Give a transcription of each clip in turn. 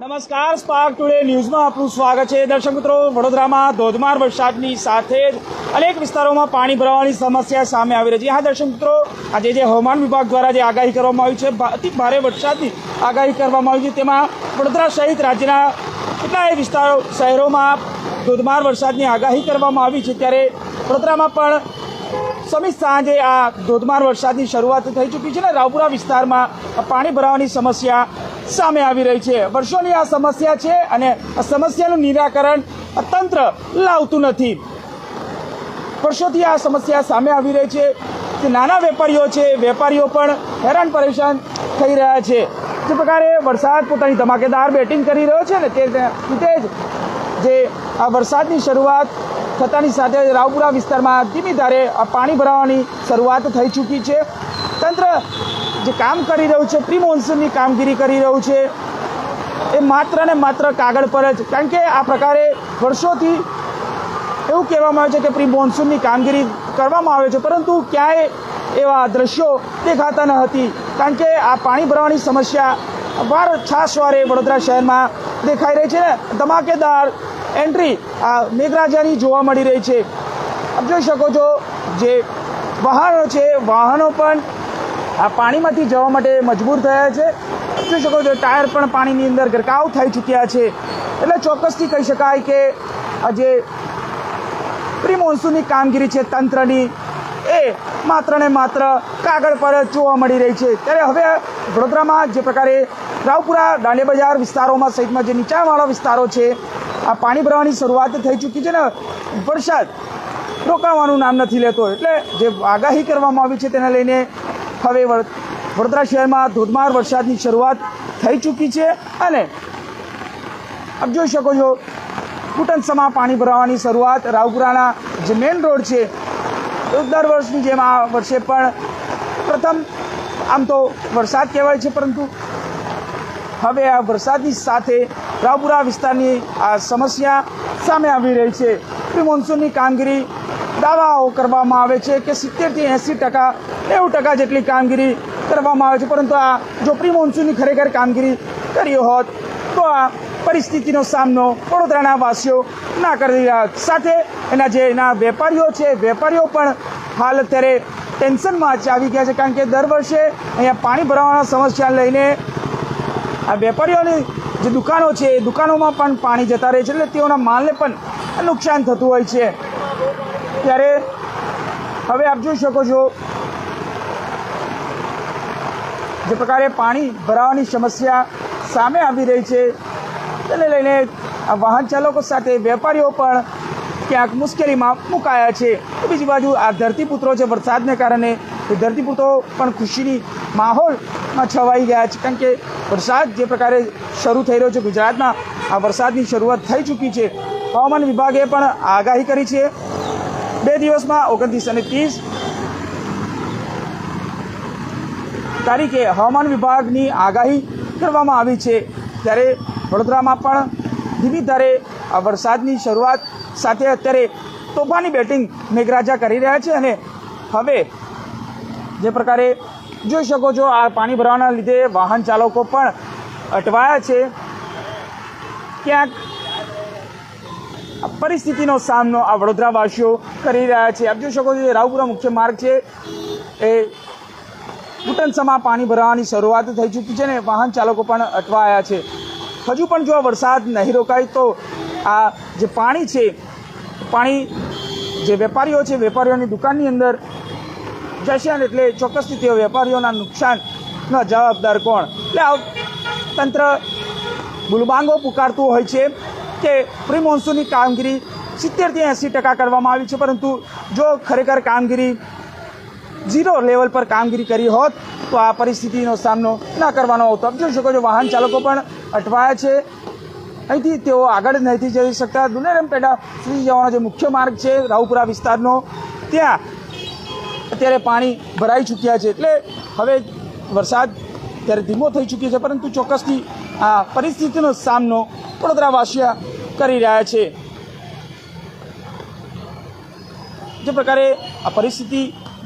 નમસ્કાર spark today ન્યૂઝમાં આપનું સ્વાગત છે. દર્શક મિત્રો, વડોદરામાં ધોધમાર વરસાદની સાથે જ અનેક વિસ્તારોમાં પાણી ભરાવાની સમસ્યા સામે આવી રહી છે. હા, દર્શક મિત્રો, આજે જે હવામાન વિભાગ દ્વારા જે આગાહી કરવામાં આવી છે અતિ ભારે વરસાદની આગાહી કરવામાં આવી છે. તેમાં વડોદરા સહિત રાજ્યના કેટલાય વિસ્તારો, શહેરોમાં ધોધમાર વરસાદની આગાહી કરવામાં આવી છે. ત્યારે વડોદરામાં પણ સમી સાંજે આ ધોધમાર વરસાદની શરૂઆત થઈ ચૂકી છે ને રાવપુરા વિસ્તારમાં પાણી ભરાવાની સમસ્યા સામે આવી રહી છે. વર્ષોની આ સમસ્યા છે અને આ સમસ્યાનું નિરાકરણ તંત્ર લાવતું નથી. વર્ષોથી આ સમસ્યા સામે આવી રહી છે કે નાના વેપારીઓ છે, વેપારીઓ પણ હેરાન પરેશાન થઈ રહ્યા છે. જે પ્રકારે વરસાદ પોતાની ધમાકેદાર બેટિંગ કરી રહ્યો છે ને તે રીતે જ જે આ વરસાદની શરૂઆત થતાની સાથે રાવપુરા વિસ્તારમાં ધીમી ધારે પાણી ભરાવાની શરૂઆત થઈ ચૂકી છે. તંત્ર જે કામ કરી રહ્યું છે પ્રી મોન્સૂનની કામગીરી કરી રહ્યું છે, એ માત્ર ને માત્ર કાગળ પર જ. કારણ કે આ પ્રકારે વર્ષોથી એવું કહેવામાં આવે છે કે પ્રી મોન્સૂનની કામગીરી કરવામાં આવે છે, પરંતુ ક્યાંય એવા દ્રશ્યો દેખાતા ન હતી. કારણ કે આ પાણી ભરવાની સમસ્યા વાર છાશવારે વડોદરા શહેરમાં દેખાઈ રહી છે ને. ધમાકેદાર એન્ટ્રી આ મેઘરાજાની જોવા મળી રહી છે. આપ જોઈ શકો છો, જે વાહનો છે, વાહનો પણ આ પાણીમાંથી જવા માટે મજબૂર થયા છે. જોઈ શકો છો, ટાયર પણ પાણીની અંદર ગરકાવ થઈ ચૂક્યા છે. એટલે ચોક્કસથી કહી શકાય કે આ જે પ્રી મોન્સૂનની કામગીરી છે તંત્રની, એ માત્ર ને માત્ર કાગળ પર જ જોવા મળી રહી છે. ત્યારે હવે વડોદરામાં જે પ્રકારે રાવપુરા, દાંડિયા બજાર વિસ્તારોમાં સહિતમાં જે નીચાણવાળા વિસ્તારો છે, આ પાણી ભરવાની શરૂઆત થઈ ચૂકી છે ને વરસાદ રોકાવાનું નામ નથી લેતો. એટલે જે આગાહી કરવામાં આવી છે તેને લઈને હવે વડ- વડોદરા શહેરમાં ધોધમાર વરસાદની શરૂઆત થઈ ચૂકી છે અને આપ જોઈ શકો છો કુટંસમાં પાણી ભરાવાની શરૂઆત, રાવપુરાના જે મેઇન રોડ છે દર વર્ષની જેમ આ વર્ષે પણ પ્રથમ આમ તો વરસાદ કહેવાય છે પરંતુ હવે આ વરસાદની સાથે રાવપુરા વિસ્તારની આ સમસ્યા સામે આવી રહી છે. મોન્સૂનની કામગીરી દાવાઓ કરવામાં આવે છે કે સિત્તેરથી એંસી ટકા, નેવું ટકા જેટલી કામગીરી કરવામાં આવે છે. પરંતુ આ જો પ્રી ખરેખર કામગીરી કરી હોત, તો આ પરિસ્થિતિનો સામનો વડોદરાના વાસીઓ ના કરી રહ્યા સાથે એના જે એના વેપારીઓ છે, વેપારીઓ પણ હાલ અત્યારે ટેન્શનમાં આવી ગયા છે, કારણ કે દર વર્ષે અહીંયા પાણી ભરાવાના સમસ્યા લઈને આ વેપારીઓની જે દુકાનો છે, એ દુકાનોમાં પણ પાણી જતા રહે છે. એટલે તેઓના માલને પણ નુકસાન થતું હોય છે. ત્યારે હવે આપ જોઈ શકો છો જે પ્રકારે પાણી ભરાવાની સમસ્યા સામે આવી રહી છે. તેને લઈને આ વાહન ચાલકો સાથે વેપારીઓ પણ ક્યાંક મુશ્કેલીમાં મુકાયા છે. તો બીજી બાજુ આ ધરતીપુત્રો છે વરસાદને કારણે એ ધરતીપુત્રો પણ ખુશીની માહોલમાં છવાઈ ગયા છે. કારણ કે વરસાદ જે પ્રકારે શરૂ થઈ રહ્યો છે ગુજરાતમાં, આ વરસાદની શરૂઆત થઈ ચૂકી છે. હવામાન વિભાગે પણ આગાહી કરી છે. બે દિવસમાં ઓગણત્રીસ અને ત્રીસ. તારીખે હવામાન વિભાગની આગાહી કરવામાં આવી છે. ત્યારે વડોદરામાં પણ ધીમી ધારે આ વરસાદની શરૂઆત સાથે અત્યારે તોફાની બેટિંગ મેઘરાજા કરી રહ્યા છે અને હવે જે પ્રકારે જોઈ શકો છો, આ પાણી ભરવાના લીધે વાહન ચાલકો પણ અટવાયા છે. ક્યાંક આ પરિસ્થિતિનો સામનો આ વડોદરાવાસીઓ કરી રહ્યા છે. આપ જોઈ શકો છો રાવપુરા મુખ્ય માર્ગ છે, એ ઘૂંટણસમાં પાણી ભરાવાની શરૂઆત થઈ ચૂકી છે ને વાહન ચાલકો પણ અટવાયા છે. હજુ પણ જો વરસાદ નહીં રોકાય તો આ જે પાણી છે, પાણી જે વેપારીઓ છે, વેપારીઓની દુકાનની અંદર જશે ને એટલે ચોક્કસથી તેઓ વેપારીઓના નુકસાનના જવાબદાર કોણ? એટલે આ તંત્ર ગુલબાંગો પુકારતું હોય છે. કે પ્રી મોન્સૂનની કામગીરી સિત્તેરથી એંસી ટકા કરવામાં આવી છે, પરંતુ જો ખરેખર કામગીરી ઝીરો લેવલ પર કામગીરી કરી હોત, તો આ પરિસ્થિતિનો સામનો ના કરવાનો હોતો. આપ જોઈ શકો છો, વાહન ચાલકો પણ અટવાયા છે. અહીંથી તેઓ આગળ નથી જઈ શકતા. દુલેરમ પેડા સુધી જવાનો જે મુખ્ય માર્ગ છે, રાવપુરા વિસ્તારનો, ત્યાં અત્યારે પાણી ભરાઈ ચૂક્યા છે. એટલે હવે વરસાદ ત્યારે ધીમો થઈ ચૂક્યો છે, પરંતુ ચોક્કસથી આ પરિસ્થિતિનો સામનો વડોદરાવાસીઓ કરી રહ્યા છે. જે પ્રકારે આ પરિસ્થિતિ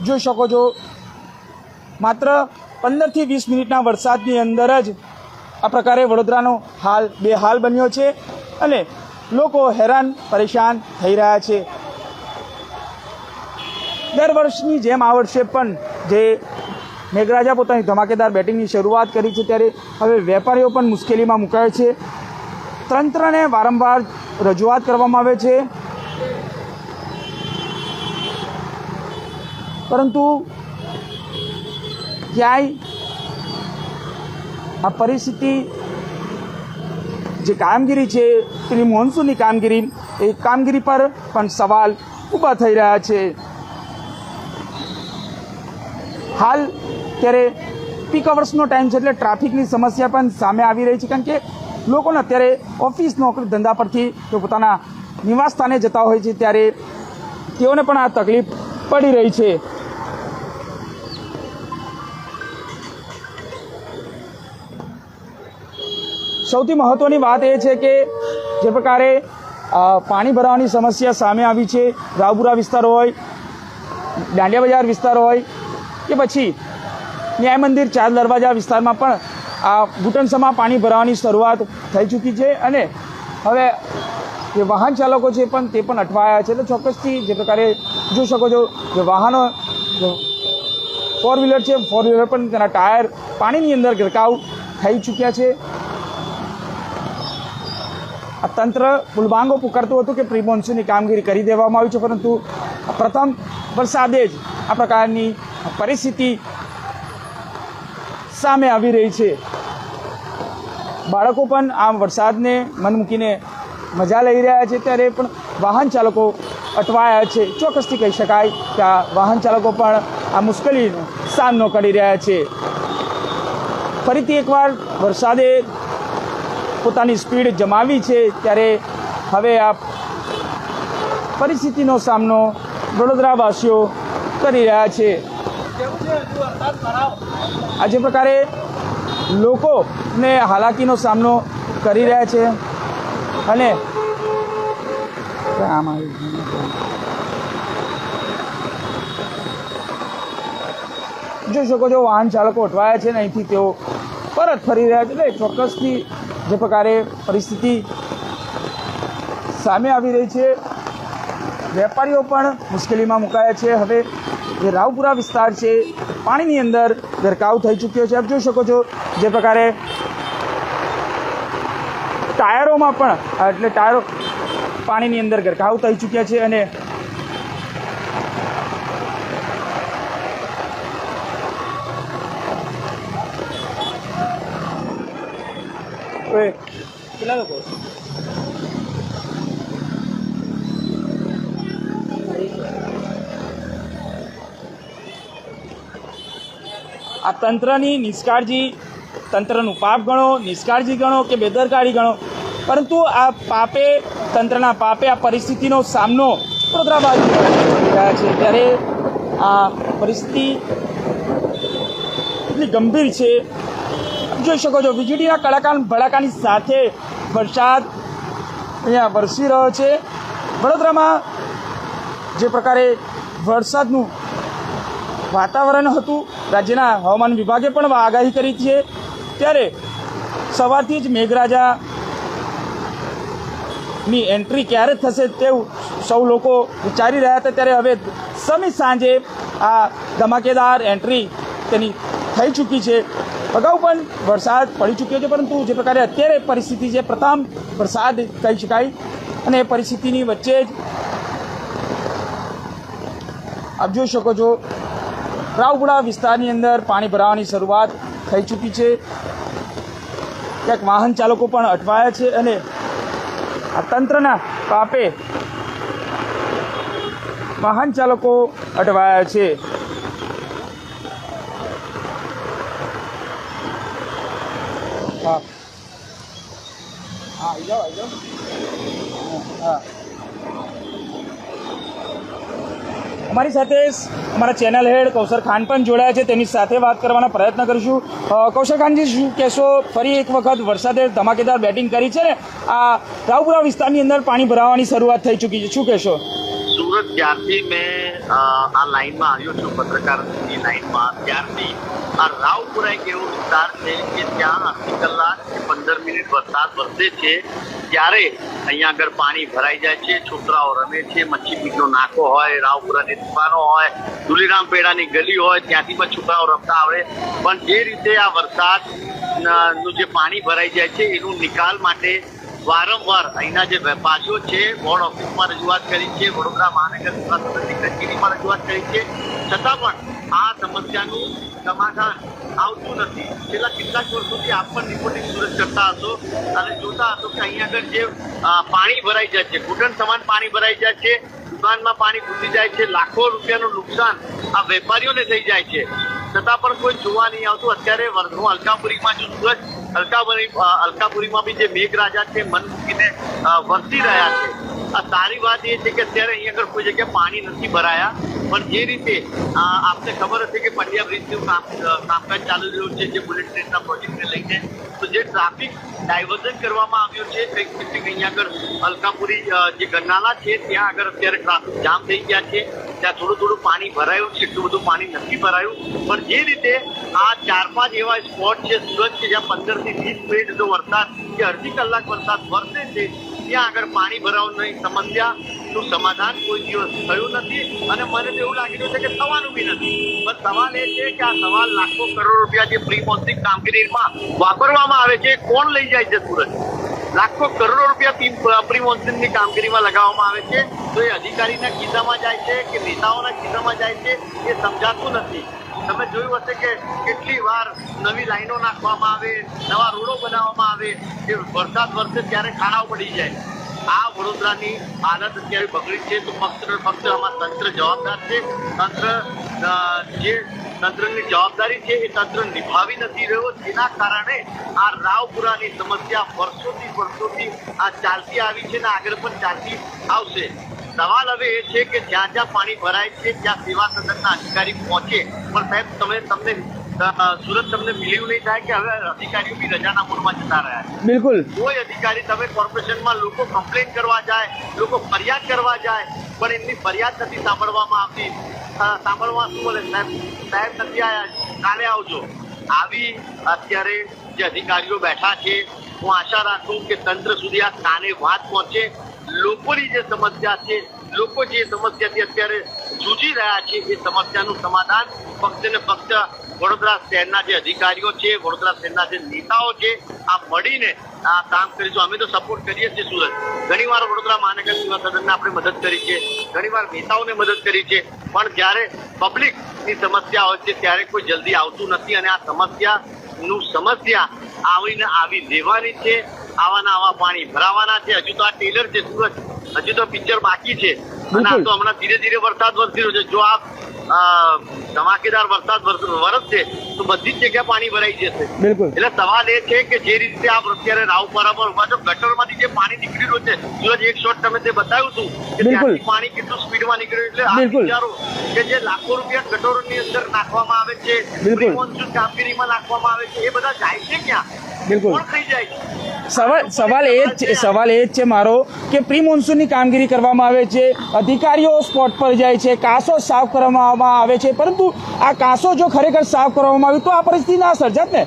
જોઈ શકો છો. માત્ર પંદરથી વીસ મિનિટના વરસાદની અંદર જ આ પ્રકારે વડોદરાનો હાલ બેહાલ બન્યો છે અને લોકો હેરાન, પરેશાન થઈ રહ્યા છે. દર વર્ષની જેમ આ વર્ષે પણ જે મેઘરાજા પોતાની ધમાકેદાર બેટિંગની શરૂઆત કરી છે, ત્યારે હવે વેપારીઓ પણ મુશ્કેલીમાં મુકાય છે. તંત્રને વારંવાર રજૂઆત કરવામાં આવે છે. પરંતુ ક્યાંય આ પરિસ્થિતિ જે કામગીરી છે પેલી મોન્સૂનની કામગીરી, એ કામગીરી પર પણ સવાલ ઊભા થઈ રહ્યા છે. હાલ ત્યારે પીક અવર્સનો ટાઈમ છે એટલે ટ્રાફિકની સમસ્યા પણ સામે આવી રહી છે, કારણ કે લોકોને અત્યારે ઓફિસ નોકરી ધંધા પરથી તેઓ પોતાના નિવાસ સ્થાને જતા હોય છે, ત્યારે તેઓને પણ આ તકલીફ પડી રહી છે. સૌથી મહત્ત્વની વાત એ છે કે જે પ્રકારે પાણી ભરાવાની સમસ્યા સામે આવી છે, રાવપુરા વિસ્તાર હોય, દાંડિયા બજાર વિસ્તાર હોય, કે પછી ન્યાય મંદિર ચાર દરવાજા વિસ્તારમાં પણ આ ઘૂંટણસમાં પાણી ભરાવાની શરૂઆત થઈ ચૂકી છે અને હવે જે વાહન ચાલકો છે પણ તે પણ અટવાયા છે. એટલે ચોક્કસથી જે પ્રકારે જોઈ શકો છો જે વાહનો ફોર વ્હીલર છે ફોર વ્હીલર પણ તેના ટાયર પાણીની અંદર ગરકાવ થઈ ચૂક્યા છે. આ તંત્ર ફૂલબાંગો પુકારતું હતું કે પ્રી કામગીરી કરી દેવામાં આવી છે, પરંતુ પ્રથમ વરસાદે જ આ પ્રકારની પરિસ્થિતિ સામે આવી રહી છે. બાળકો પણ આ વરસાદને મન મૂકીને મજા લઈ રહ્યા છે ત્યારે પણ વાહન ચાલકો અટવાયા છે. ચોક્કસથી કહી શકાય કે આ વાહન ચાલકો પણ આ મુશ્કેલીનો સામનો કરી રહ્યા છે. ફરીથી એકવાર વરસાદે પોતાની સ્પીડ જમાવી છે ત્યારે હવે આ પરિસ્થિતિનો સામનો વડોદરાવાસીઓ કરી રહ્યા છે. આ જે પ્રકારે લોકોને હાલાકીનો સામનો કરી રહ્યા છે અને જોઈ શકો છો, વાહન ચાલકો અટવાયા છે ને અહીંથી તેઓ પરત ફરી રહ્યા છે. એટલે ચોક્કસથી જે પ્રકારે પરિસ્થિતિ સામે આવી રહી છે. વેપારીઓ પણ મુશ્કેલીમાં મુકાયા છે. હવે જે રાવપુરા વિસ્તાર છે, પાણીની અંદર ગરકાવ થઈ ચૂક્યો છે. આપ જોઈ શકો છો જે પ્રકારે ટાયરોમાં પણ એટલે ટાયરો પાણીની અંદર ગરકાવ થઈ ચૂક્યા છે અને કેટલા લોકો? આ તંત્રની નિષ્કાળજી, તંત્રનું પાપ ગણો, નિષ્કાળજી ગણો કે બેદરકારી ગણો? પરંતુ આ પાપે, તંત્રના પાપે આ પરિસ્થિતિનો સામનો વડોદરા બાજુ રહ્યા છે. ત્યારે આ પરિસ્થિતિ એટલી ગંભીર છે. જોઈ શકો છો, વીજળીના કડાકા ભડાકાની સાથે વરસાદ અહીંયા વરસી રહ્યો છે. વડોદરામાં જે પ્રકારે વરસાદનું વાતાવરણ હતું. રાજ્યના હવામાન વિભાગે પણ આગાહી કરી છે. ત્યારે સવારથી જ મેઘરાજાની એન્ટ્રી ક્યારે થશે તેવું સૌ લોકો વિચારી રહ્યા હતા. ત્યારે હવે સમી સાંજે આ ધમાકેદાર એન્ટ્રી તેની થઈ ચૂકી છે. અગાઉ પણ વરસાદ પડી ચૂક્યો છે, પરંતુ જે પ્રકારે અત્યારે પરિસ્થિતિ છે, પ્રથમ વરસાદ કહી શકાય. અને એ પરિસ્થિતિની વચ્ચે જ આપ જોઈ શકો છો રાવપુરા વિસ્તારની અંદર પાણી ભરાવાની શરૂઆત થઈ ચૂકી છે. ક્યાંક વાહન ચાલકો પણ અટવાયા છે અને આ તંત્રના પાપે વાહન ચાલકો અટવાયા છે હા હા આવી જાઓ આવી જાઓ હા અમારી સાથે અમારા ચેનલ હેડ કૌશર ખાન પણ જોડાયા છે. તેની સાથે વાત કરવાનો પ્રયત્ન કરીશું. કૌશર ખાનજી, શું કહેશો? ફરી એક વખત વરસાદે ધમાકેદાર બેટિંગ કરી છે ને? આ રાવપુરા વિસ્તારની અંદર પાણી ભરાવાની શરૂઆત થઈ ચૂકી છે. શું કહેશો? સુરત જ્યારથી મેં આ લાઈનમાં આવ્યો છું, પત્રકારની લાઈનમાં. ત્યારથી આ રાવપુરા એક એવો વિસ્તાર છે કે ત્યાં અડધી કલાક કે વરસાદ વરસે છે. ત્યારે અહીંયા આગળ પાણી ભરાઈ જાય છે, છોકરાઓ રમે છે, મચ્છી બીજનો નાકો હોય, રાવપુરાની દુકાનો હોય ધુલીરામ પેડાની ગલી હોય, ત્યાંથી પણ છોકરાઓ રમતા આવડે. પણ જે રીતે આ વરસાદનું જે પાણી ભરાઈ જાય છે, એનું નિકાલ માટે વારંવાર અહીંના જે વેપારીઓ છે બોર્ડ ઓફિસમાં રજૂઆત કરી છે, વડોદરા મહાનગર કચેરીમાં રજૂઆત કરી છે. છતાં પણ સમસ્યાનું સમાધાન આવતું નથી. છેલ્લા કેટલાક વર્ષોથી આપ પણ રિપોર્ટિંગ સુરત કરતા હશો. અને જોતા હતો કે અહીંયા આગળ જે પાણી ભરાઈ જાય છે, ઘૂંટણ સમાન પાણી ભરાઈ જાય છે, દુકાનમાં પાણી ઘૂસી જાય છે, લાખો રૂપિયાનું નુકસાન આ વેપારીઓને થઈ જાય છે. છતાં પણ કોઈ જોવા નહીં આવતું. અત્યારે હું અલકાપુરીમાં છું, સુરત. અલકાપુરી અલકાપુરીમાં બી જે મેઘરાજા છે, મન મૂકીને વરસી રહ્યા છે. આ સારી વાત એ છે કે અત્યારે અહીંયા આગળ કોઈ જગ્યાએ પાણી નથી ભરાયા. પણ જે રીતે આપને ખબર હશે કે પંડ્યા બ્રિજનું કામ કામકાજ ચાલુ રહ્યું છે, જે બુલેટ ટ્રેનના પ્રોજેક્ટને લઈને, તો જે ટ્રાફિક ડાયવર્ઝન કરવામાં આવ્યું છે, કંઈક કંઈક અહીંયા આગળ અલકાપુરી જે ગરનાલા છે, ત્યાં આગળ અત્યારે ટ્રાફિક જામ થઈ ગયા છે. ત્યાં થોડું થોડું પાણી ભરાયું છે, એટલું બધું પાણી નથી ભરાયું. પણ જે રીતે આ ચાર પાંચ એવા સ્પોટ છે, સુરત છે જ્યાં પંદરથી વીસ મિનિટ જો વરસાદ કે અડધી કલાક વરસાદ વરસે છે ત્યાં આગળ પાણી ભરાવાની સમસ્યાનું સમાધાન કોઈ દિવસ થયું નથી. અને મને તો એવું લાગી રહ્યું છે કે થવાનું બી નથી. પણ સવાલ એ છે કે આ સવાલ લાખો કરોડ રૂપિયા જે પ્રી મોન્સિંગ કામગીરીમાં વાપરવામાં આવે છે કોણ લઈ જાય છે સુરત? લાખો કરોડો રૂપિયા પ્રી મોન્સિંગની કામગીરીમાં લગાવવામાં આવે છે. તો એ અધિકારીના ખિસ્સામાં જાય છે કે નેતાઓના ખિસ્સામાં જાય છે, એ સમજાતું નથી. તમે જોયું હશે કે કેટલી વાર નવી લાઈનો નાખવામાં આવે, નવા રોડો બનાવવામાં આવે કે વરસાદ વરસે ત્યારે ખાડાઓ પડી જાય. આ વડોદરાની હાલત અત્યારે બગડી છે, તો ફક્ત ફક્ત આમાં તંત્ર જવાબદાર છે. તંત્ર જે તંત્રની જવાબદારી છે એ તંત્ર નિભાવી નથી રહ્યો. જેના કારણે આ રાવપુરાની સમસ્યા વર્ષોથી વર્ષોથી આ ચાલતી આવી છે ને આગળ પણ ચાલતી આવશે. સવાલ હવે એ છે કે જ્યાં જ્યાં પાણી ભરાય છે ત્યાં સેવા સદનના અધિકારી પહોંચે. પણ સાહેબ તમે તમને સુરત તમને મિલ્યું નહીં થાય કે હવે અધિકારીઓ બી રજાના મૂળમાં જતા રહ્યા છે? બિલકુલ. કોઈ અધિકારી તમે કોર્પોરેશનમાં લોકો કમ્પ્લેન કરવા જાય લોકો ફરિયાદ કરવા જાય પણ એમની ફરિયાદ નથી સાંભળવામાં આવતી. સાંભળવા શું બોલે સાહેબ સાહેબ નથી આવ્યા કાલે આવજો. આવી અત્યારે જે અધિકારીઓ બેઠા છે હું આશા રાખું કે તંત્ર સુધી આ કાને વાત પહોંચે. લોકોની જે સમસ્યા છે, લોકો જે સમસ્યાથી અત્યારે જૂજી રહ્યા છે, એ સમસ્યાનું સમાધાન ફક્ત ને ફક્ત વડોદરા શહેરના જે અધિકારીઓ છે, વડોદરા શહેરના જે નેતાઓ છે, આ મળીને આ કામ કરીશું. અમે તો સપોર્ટ કરીએ છીએ સુરત. ઘણીવાર વડોદરા મહાનગર સેવા આપણે મદદ કરી છે, ઘણીવાર નેતાઓને મદદ કરી છે, પણ જ્યારે પબ્લિકની સમસ્યા હોય છે, ત્યારે કોઈ જલ્દી આવતું નથી અને આ સમસ્યાનું સમસ્યા આવીને આવી લેવાની છે. આવાના આવા પાણી ભરાવાના છે. હજુ તો આ ટેલર છે સુરત. હજુ તો પિક્ચર બાકી છે. અને આ તો હમણાં ધીરે ધીરે વરસાદ વરસી રહ્યો છે. જો આ ધમાકેદાર વરસાદ વરસશે તો બધી જ જગ્યા પાણી ભરાઈ જશે. એટલે સવાલ એ છે કે જે રીતે આપ અત્યારે રાવપરા પર ઊભા છો ગટરમાંથી જે પાણી નીકળી રહ્યું છે સૂરજ એક શોટ તમે તે બતાવ્યું હતું કે ત્યાંથી પાણી કેટલું સ્પીડમાં નીકળ્યું એટલે આ વિચારો કે જે લાખો રૂપિયા ગટરોની અંદર નાખવામાં આવે છે. પ્રી મોન્સૂન કામગીરીમાં નાખવામાં આવે છે એ બધા જાય છે ક્યાં? બિલકુલ. કોણ થઈ જાય છે? સવાલ સવાલ એ જ છે સવાલ એ જ છે મારો કે પ્રી મોન્સૂનની કામગીરી કરવામાં આવે છે અધિકારીઓ સ્પોટ પર જાય છે કાંસો સાફ કરવામાં આવે છે પરંતુ આ કાંસો જો ખરેખર સાફ કરવામાં આવ્યું તો આ પરિસ્થિતિ ના સર્જાત ને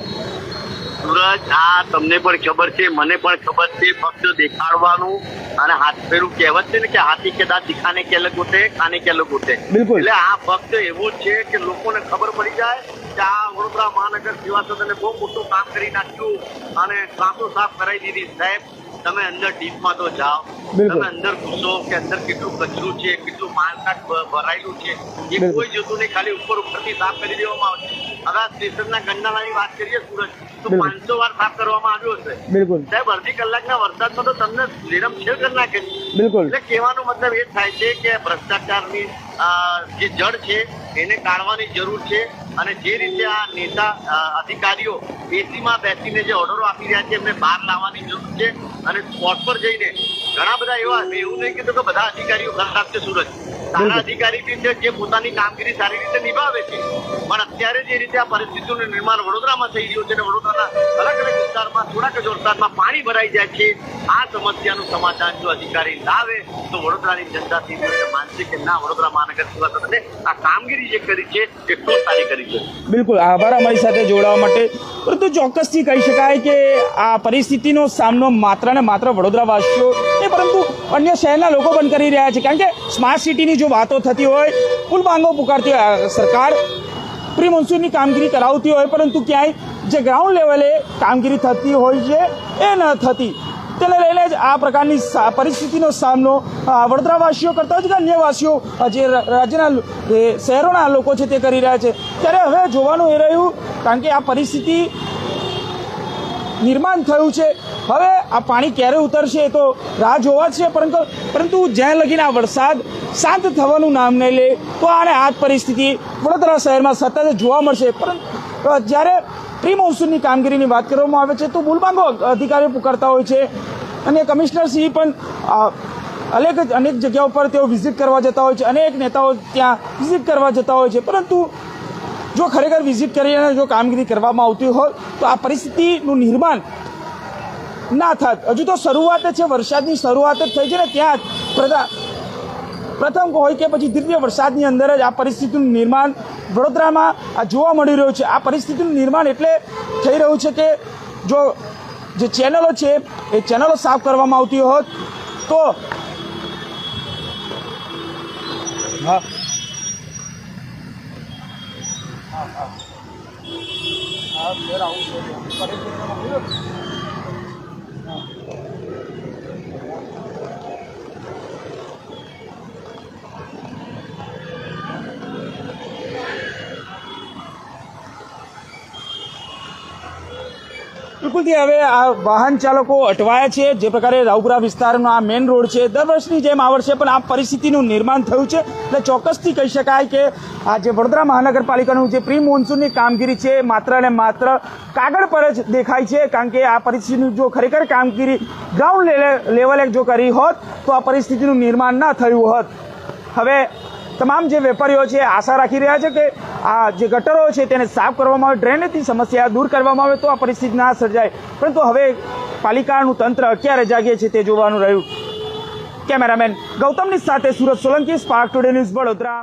સૂરજ આ તમને પણ ખબર છે મને પણ ખબર છે ફક્ત દેખાડવાનું અને હાથ પેરું કહેવત છે ને કે હાથી કે દાંત દિખાને કે અલગ હોતે ખાને કે અલગ હોતે બિલકુલ. એટલે આ ફક્ત એવું છે કે લોકોને ખબર પડી જાય કે આ વડોદરા મહાનગર સેવા સદને બહુ મોટું કામ કરી નાખ્યું અને ક્લાસો સાફ કરાવી દીધી. સાહેબ તમે અંદર ડીપમાં તો જાઓ. તમે અંદર ઘૂસો કે અંદર કેટલું કચરું છે કેટલું માલકાટ ભરાયેલું છે એ કોઈ જોતું નહીં. ખાલી ઉપર ઉપરથી સાફ કરી દેવામાં આવે છે હવે સ્ટેશનના ગંડાલાની વાત કરીએ સુરત તો પાંચસો વાર સાફ કરવામાં આવ્યો હશે. બિલકુલ. સાહેબ અડધી કલાકના વરસાદમાં તો તમને લીરમછેર કરી નાખે. બિલકુલ. એટલે કહેવાનો મતલબ એ થાય છે કે ભ્રષ્ટાચારની જે જડ છે એને કાઢવાની જરૂર છે. અને જે રીતે આ નેતા અધિકારીઓ એસીમાં બેસીને જે ઓર્ડરો આપી રહ્યા છે, એમને બહાર લાવવાની જરૂર છે અને સ્પોટ પર જઈને ઘણા બધા એવા, એવું નહીં કીધું કે બધા અધિકારીઓ ખરાબ છે સુરત. સારા અધિકારી છે જે પોતાની કામગીરી સારી રીતે નિભાવે છે પણ અત્યારે જે રીતે આ પરિસ્થિતિનું નિર્માણ વડોદરામાં થઈ રહ્યું છે અને વડોદરાના અલગ અલગ વિસ્તારમાં થોડાક જ વરસાદમાં પાણી ભરાઈ જાય છે આ સમસ્યાનું સમાધાન જો અધિકારી લાવે તો વડોદરાની જનતા સીધી માનશે કે ના વડોદરા મહાનગર સેવા આ કામગીરી જે કરી છે એ ખૂબ સારી કરી છે. બિલકુલ. આભાર અમારી સાથે જોડાવા માટે. પરંતુ ચોક્કસથી કહી શકાય કે આ પરિસ્થિતિનો સામનો માત્ર ને માત્ર વડોદરાવાસીઓ નહીં, પરંતુ અન્ય શહેરના લોકો પણ કરી રહ્યા છે. કારણ કે સ્માર્ટ સિટીની જો વાતો થતી હોય, કુલ માંગો પુકારતી હોય સરકાર પ્રી મોન્સૂનની કામગીરી કરાવતી હોય, પરંતુ ક્યાંય જે ગ્રાઉન્ડ લેવલે કામગીરી થતી હોય છે, એ ન થતી. તેને લઈને જ આ પ્રકારની પરિસ્થિતિનો સામનો વડોદરાવાસીઓ કરતા હોય છે અન્ય વાસીઓ જે રાજ્યના શહેરોના લોકો છે તે કરી રહ્યા છે. ત્યારે હવે જોવાનું એ રહ્યું, કારણ કે આ પરિસ્થિતિ નિર્માણ થયું છે હવે આ પાણી ક્યારે ઉતરશે એ તો રાહ જોવા જ છે, પરંતુ પરંતુ જ્યાં લગીને આ વરસાદ શાંત થવાનું નામ નહીં લે, તો આને આ જ પરિસ્થિતિ વડોદરા શહેરમાં સતત જોવા મળશે. પરંતુ જ્યારે પ્રી મોન્સૂનની કામગીરીની વાત કરવામાં આવે છે, તો બુલબાંગો અધિકારીઓ પુકારતા હોય છે અને કમિશનર સિંહ પણ અનેક અનેક જગ્યાઓ પર તેઓ વિઝિટ કરવા જતા હોય છે, અનેક નેતાઓ ત્યાં વિઝિટ કરવા જતા હોય છે. પરંતુ જો ખરેખર વિઝિટ કરીને જો કામગીરી કરવામાં આવતી હોય, તો આ પરિસ્થિતિનું નિર્માણ ના થાત. હજુ તો શરૂઆત જ છે, વરસાદની શરૂઆત જ થઈ છે ને ત્યાં જ. પ્રથા પ્રથમ હોય કે પછી દ્વિતીય વરસાદની અંદર જ આ પરિસ્થિતિનું નિર્માણ વડોદરામાં આ જોવા મળી રહ્યું છે. આ પરિસ્થિતિનું નિર્માણ એટલે થઈ રહ્યું છે કે જો જે ચેનલો છે, એ ચેનલો સાફ કરવામાં આવતી હોત તો હા. બિલકુલથી હવે આ વાહન ચાલકો અટવાયા છે. જે પ્રકારે રાવપુરા વિસ્તારનો આ મેઇન રોડ છે. દર વર્ષની જેમ આ વર્ષે પણ આ પરિસ્થિતિનું નિર્માણ થયું છે. એટલે ચોક્કસથી કહી શકાય કે આ જે વડોદરા મહાનગરપાલિકાનું જે પ્રી મોન્સૂનની કામગીરી છે, માત્ર ને માત્ર કાગળ પર જ દેખાય છે. કારણ કે આ પરિસ્થિતિનું જો ખરેખર કામગીરી ગ્રાઉન્ડ લેવલે જો કરી હોત, તો આ પરિસ્થિતિનું નિર્માણ ના થયું હોત. હવે તમામ જે વેપારીઓ છે આશા રાખી રહ્યા છે કે આ જે ગટરો છે તેને સાફ કરવામાં આવે, ડ્રેનેજની સમસ્યા દૂર કરવામાં આવે તો આ પરિસ્થિતિ ના સર્જાય. પરંતુ હવે પાલિકાનું તંત્ર ક્યારે જાગે છે તે જોવાનું રહ્યું. કેમેરામેન ગૌતમની સાથે Surat Solanki spark today news Vadodara.